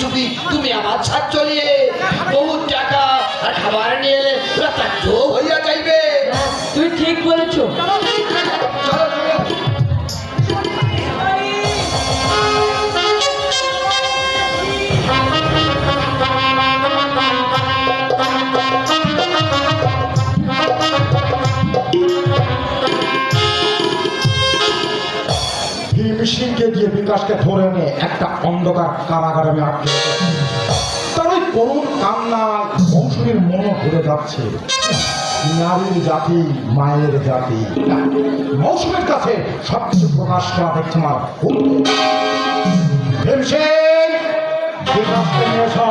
চুপি তুমি আমার ছাদ চলিয়ে বহু টাকা আর খাবার নিয়ে এলে রক্তাক্ত হইয়া যাইবে। তুমি ঠিক বলেছ। সিংকে দিয়ে বিকাশকে ধরে নিয়ে একটা অন্ধকার কারাগারে আমি আটকে তার ওই করুণ কান্না মৌসুমীর মনও ঘুরে যাচ্ছে নারীর জাতি, মায়ের জাতি মৌসুমের কাছে সবকিছু প্রকাশ করা দেখছে আমার ভুল। বিকাশকে নিয়ে এসো।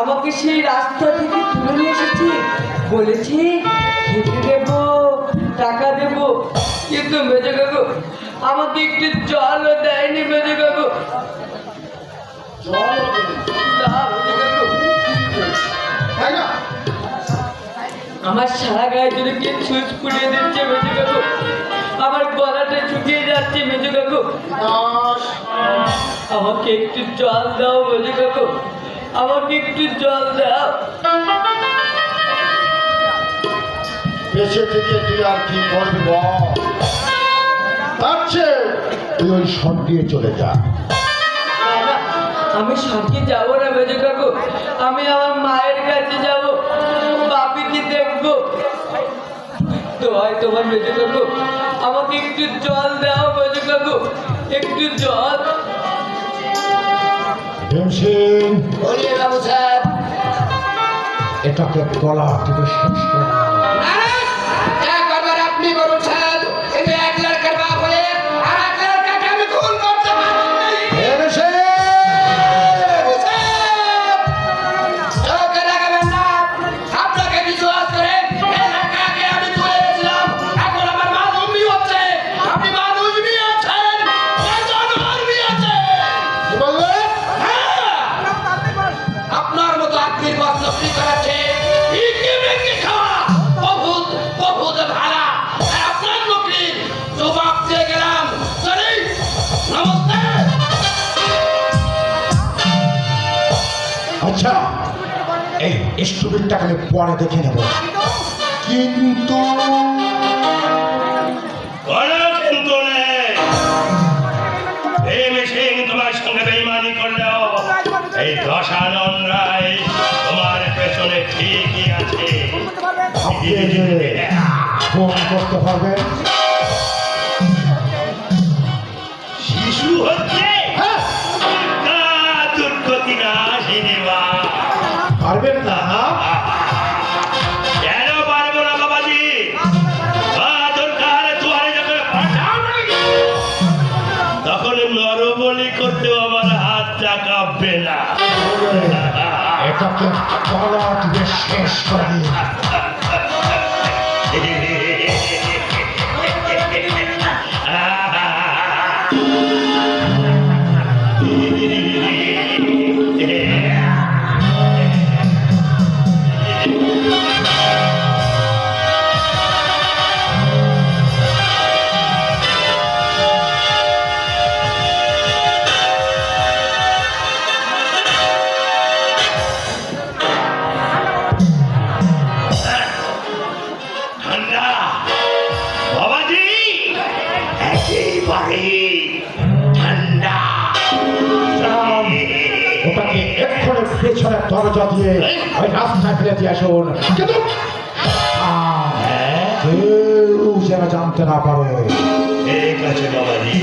আমাকে সেই রাস্তা থেকে তুলে নিয়ে এসেছি। বলেছি খেতে দেব টাকা দেব। কিন্তু মেজে কাকু আমাকে একটু জলও দেয়নি মেজে কাকু আমার সারা গায়ে যদি কে ছুঁচ ফুলিয়ে দিচ্ছে মেজে কাকু আমার গলাটা শুকিয়ে যাচ্ছে মেজে কাকু আমাকে একটু জল দাও মেজে কাকু আমাকে একটু জল দাও। বেঁচে থেকে তুই আর কি করবি? তার চেয়ে তুই ওই সব দিয়ে চলে যা। আমি স্বর্গে যাব না বেজে কাকু। আমি আমার মায়ের কাছে যাব। বাপিকে দেখব? তো হয় তোমার বেজে কাকু। আমাকে একটু জল দাও বেজে কাকু। একটু জল। এটাকে কলা থেকে শেষ করে আচ্ছা এই স্টুডেন্টটাকে আমি পরে দেখে নেব। কিন্তু এই তোমার পেছনে ঠিকই আছে। ফোন করতে পারবেন গলা থেকে শেষ একেবারে ঠান্ডা ওটাকে এক্ষণে পেছনের দরজা দিয়ে ওই রাস্তায় ফেলে দিয়ে আসুন। কিন্তু কেউ যেন জানতে না পারে। ঠিক আছে বাবাজি।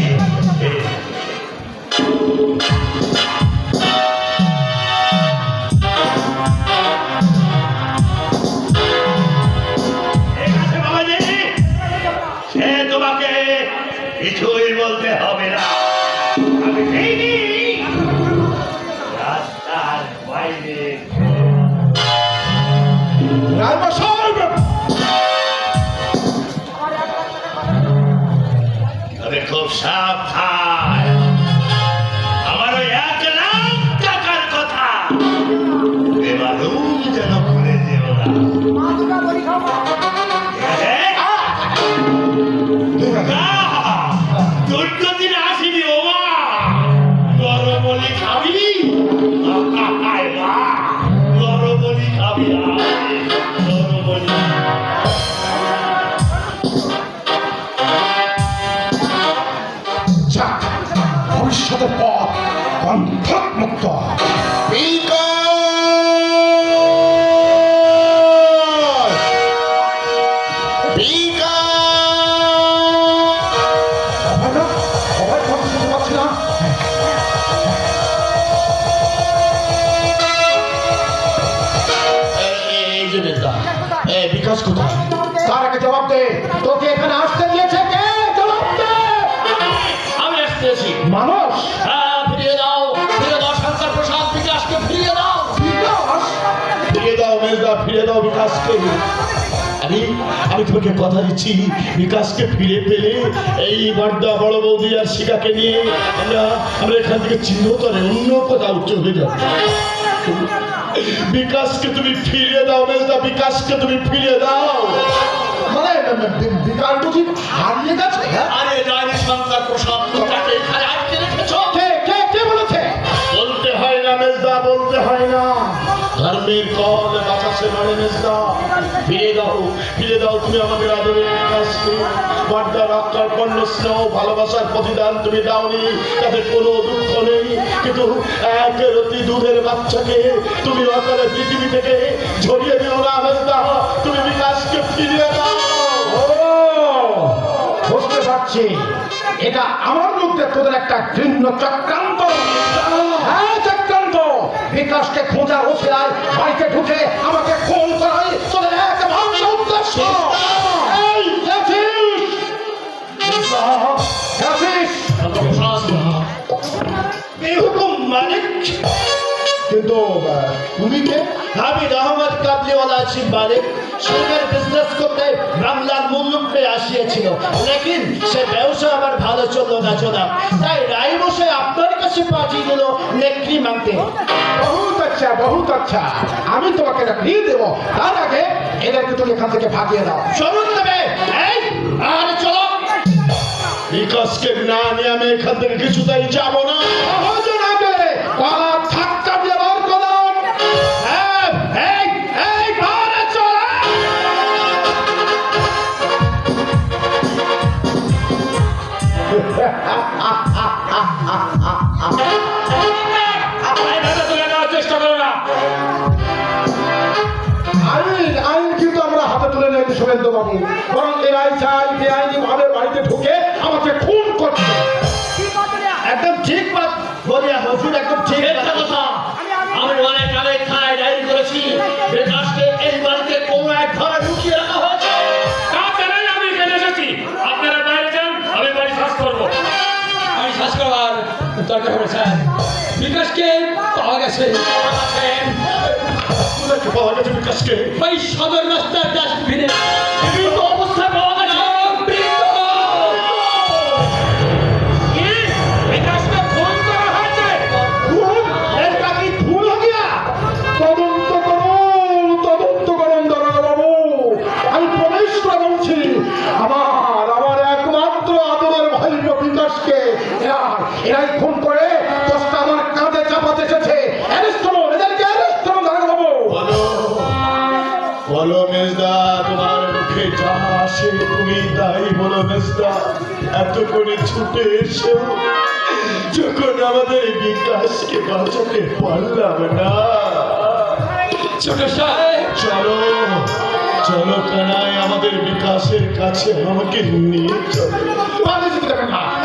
তোকে এখানে আসতে দিয়েছে কে? জবাব দে আমি আসতেছি মানুষ? হ্যাঁ ফিরিয়ে দাও। ফিরিয়ে দাও শঙ্কর প্রসাদ বিকাশকে ফিরিয়ে দাও। বিকাশ? ফিরিয়ে দাও মেজদা ফিরিয়ে দাও বিকাশকে। আমি আমি তোমাকে কথা দিচ্ছি বিকাশকে ফিরে পেলে এই বার্দা বড় বৌদি আর শিকাকে নিয়ে আমরা আমরা এখান থেকে চিহ্নতরে অন্য কোথাও চলে যাব। বিকাশকে তুমি ফিরিয়ে দাও মেজদা বিকাশকে তুমি ফিরিয়ে দাও। হারিয়ে গেছে? আরে তুমি তাকে এখানে আটকে রেখেছো। কে কে কে বলেছে? বলতে হয় না মেজদা বলতে হয় না। ধর্মের কল বাঁচাচ্ছে মানে মেজদা। ফিরে দাও ফিরে দাও তুমি আমাদের আদরের বিকাশকে বার্তা রক্ষার পণ্য স্নেহ ভালোবাসার প্রতিদান তুমি দাওনি। তাতে কোনো দুঃখ নেই। কিন্তু এক রতি দুধের বাচ্চাকে তুমি অকালে পৃথিবী থেকে ঝরিয়ে দিও না মেজদা। তুমি বিকাশকে ফিরিয়ে দাও। পারছি এটা আমার মধ্যে তোদের একটা ঘৃণ্য চক্রান্ত। হ্যাঁ চক্রান্ত। বিকাশকে খোঁজার ওসিলায় বাড়িতে ঢুকে আমাকে ফোন করাই তোদের উদ্দেশ্য। মালিক। কিন্তু তুমি কে আমি রহমত কাবলিওয়ালা আছি মালিক সরকার বিজনেস করতে বাংলার মুল্লুক আসিয়েছিল। লেকিন সে ব্যবসা আমার ভালো চলল না চলা তাই রায় বসে আপনার কাছে পাঠিয়ে দিল নেকড়ি মানতে বহুত আচ্ছা বহুত আচ্ছা। আমি তোমাকে দেবো। তার আগে এদেরকে তুমি এখান থেকে ভাগিয়ে দাও। চলুন তবে। এই আর চলো। বিকাশকে না নিয়ে আমি এখান থেকে কিছুতেই যাব না। কলা আইন কিন্তু আমরা হাতে তুলে নেই সুরেন্দ্র বাবু। দরকার হবে স্যার বিকাশকে পাওয়া গেছে। পাওয়া গেছে বিকাশকে? ওই সদর রাস্তার ডাস্টবিনে। বাঁচাতে পারলাম না চলো চলো কানায় আমাদের বিকাশের কাছে আমাকে নিয়ে চলো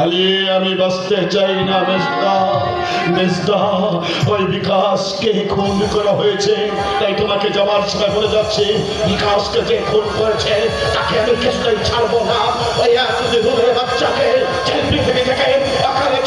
হারিয়ে আমি বাঁচতে চাই না, মেজদা। মেজদা, ওই বিকাশকে খুন করা হয়েছে, তাই তোমাকে যাওয়ার সময় বলে যাচ্ছি, বিকাশকে যে খুন করেছে, তাকে আমি কিছুতেই ছাড়বো না। ওই এক দুধের বাচ্চাকে যে থেকে থেকে আকারে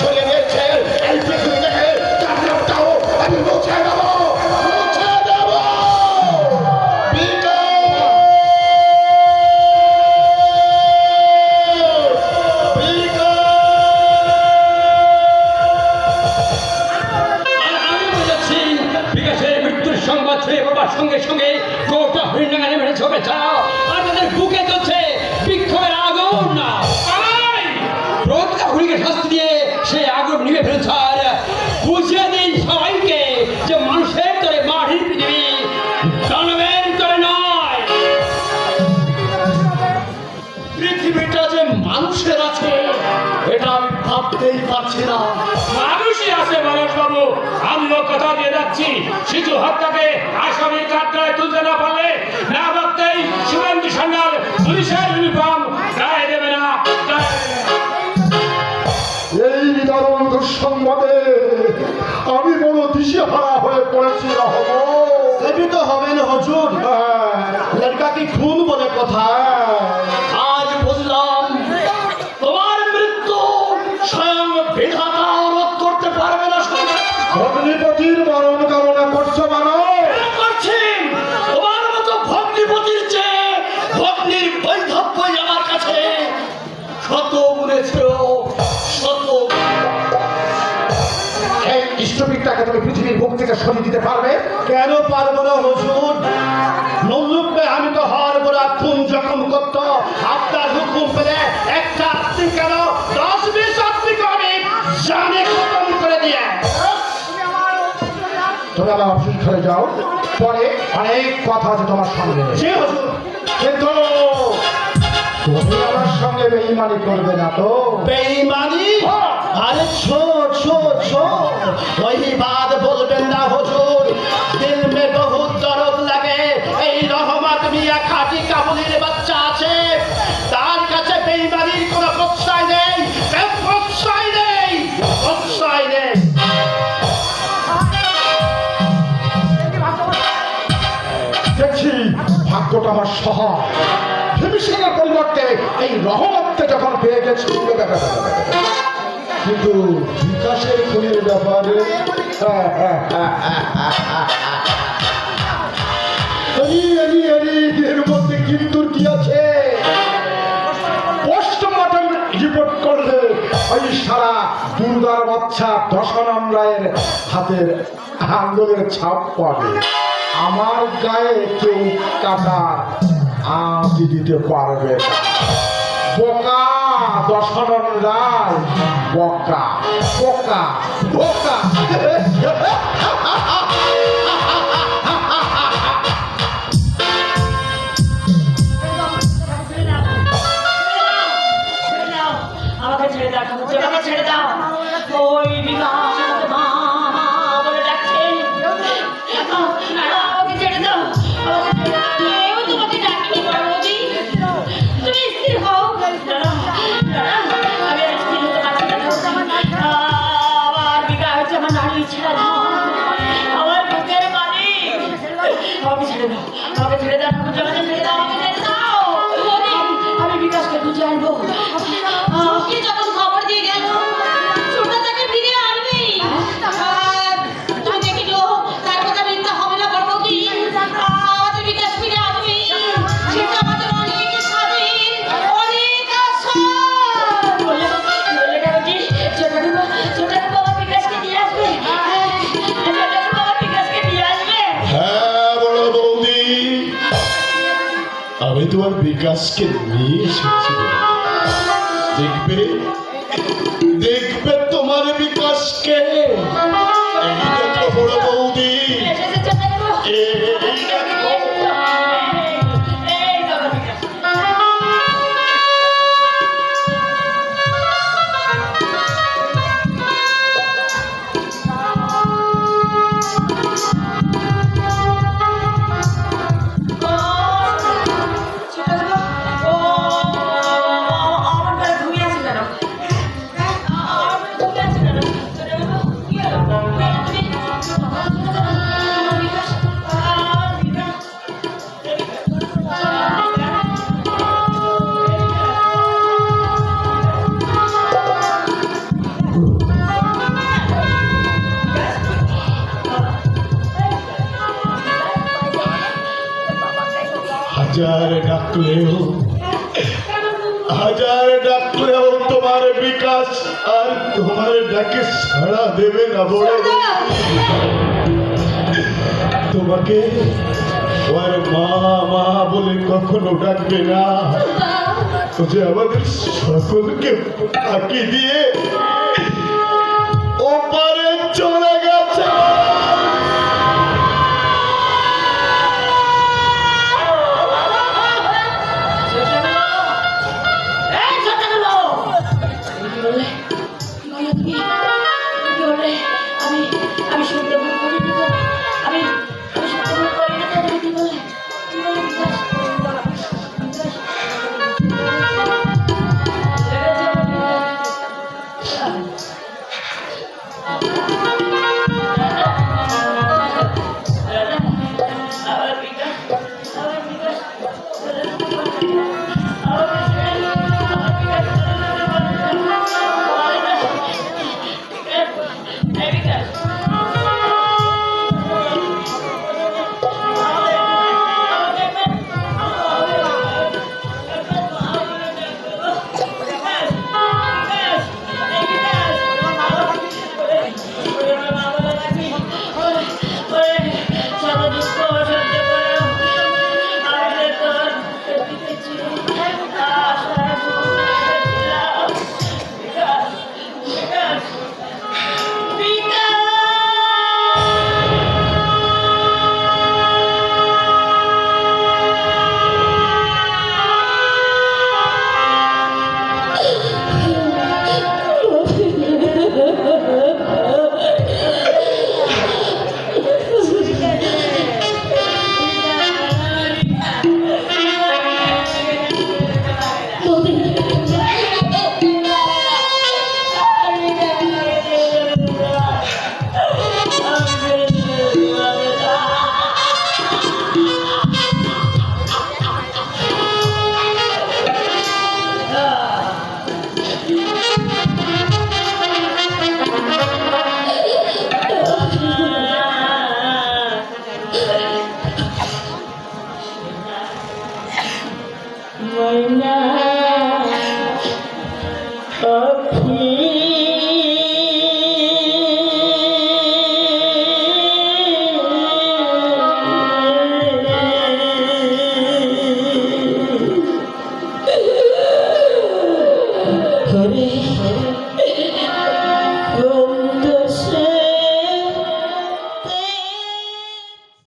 মানুষের আছে এটা আমি ভাবতেই পারছি না। মানুষই আছে মানুষ বাবু আমিও কথা দিয়ে যাচ্ছি। শিশু হত্যাকে আসামি কাঠগড়ায় তুলতে না পারলে না ভাবতেই শুভেন্দু সান্যাল পুলিশের ইউনিফর্ম গায়ে দেবে না। এই দারুণ দুঃসংবাদে আমি বড় দিশেহারা হয়ে পড়েছি রহম দেবী তো হবেন হজুর। লড়কা কি খুন বলে কথা। অগ্নিপতির মরণ কামনা করছ মানো। করছেন তোমার মতো ভগ্নিপতির চেয়ে ভগ্নির বৈধব্যই আমার কাছে। শত গুণে ছিল শত এই ইষ্টপিকটাকে তুমি পৃথিবীর বুক থেকে সরিয়ে দিতে পারবে? কেন পারব না হুজুর তুমি আমার অফিস ঘরে যাও। পরে অনেক কথা আছে তোমার সঙ্গে। কিন্তু তুমি আমার সঙ্গে বেইমানি করবে না তো। বেঈমানি? আরে ছোট ছোট ছোট ওই বাদ বলবেন না হুজুর। দিল মে বহুত দরদ লাগে। এই রহমত মিয়া খাটি কাবুলির বাচ্চা আছে। তার কাছে বেঈমানির কোনো প্রশ্রয় নেই। ভাগ্যটা আমার পরিবর্তে এই যখন পেয়ে গেছি, কিন্তু বিকাশের ব্যাপারে কি আছে? রিপোর্ট করলে সারা বাচ্চা রায়ের হাতের আঙ্গুলের ছাপ পাবে। আমার গায়ে কেউ কাটা আঁতি দিতে পারবে। বোকা দশরণ রায় বকা বোকা বোকা। নারী ছেড়ে দাও আমার বুকের মালিক। আমাকে আমাকে ছেড়ে দাও। আমাকে ছেড়ে দাও। আমাকে ছেড়ে আমি তোমার বিকাশকে নিয়ে এসেছি দেখবে আর তোমার ডাকে সাড়া দেবে না বড় তোমাকে ওর মা মা বলে কখনো ডাকবে না। যে আমাদের সকলকে ফাঁকি দিয়ে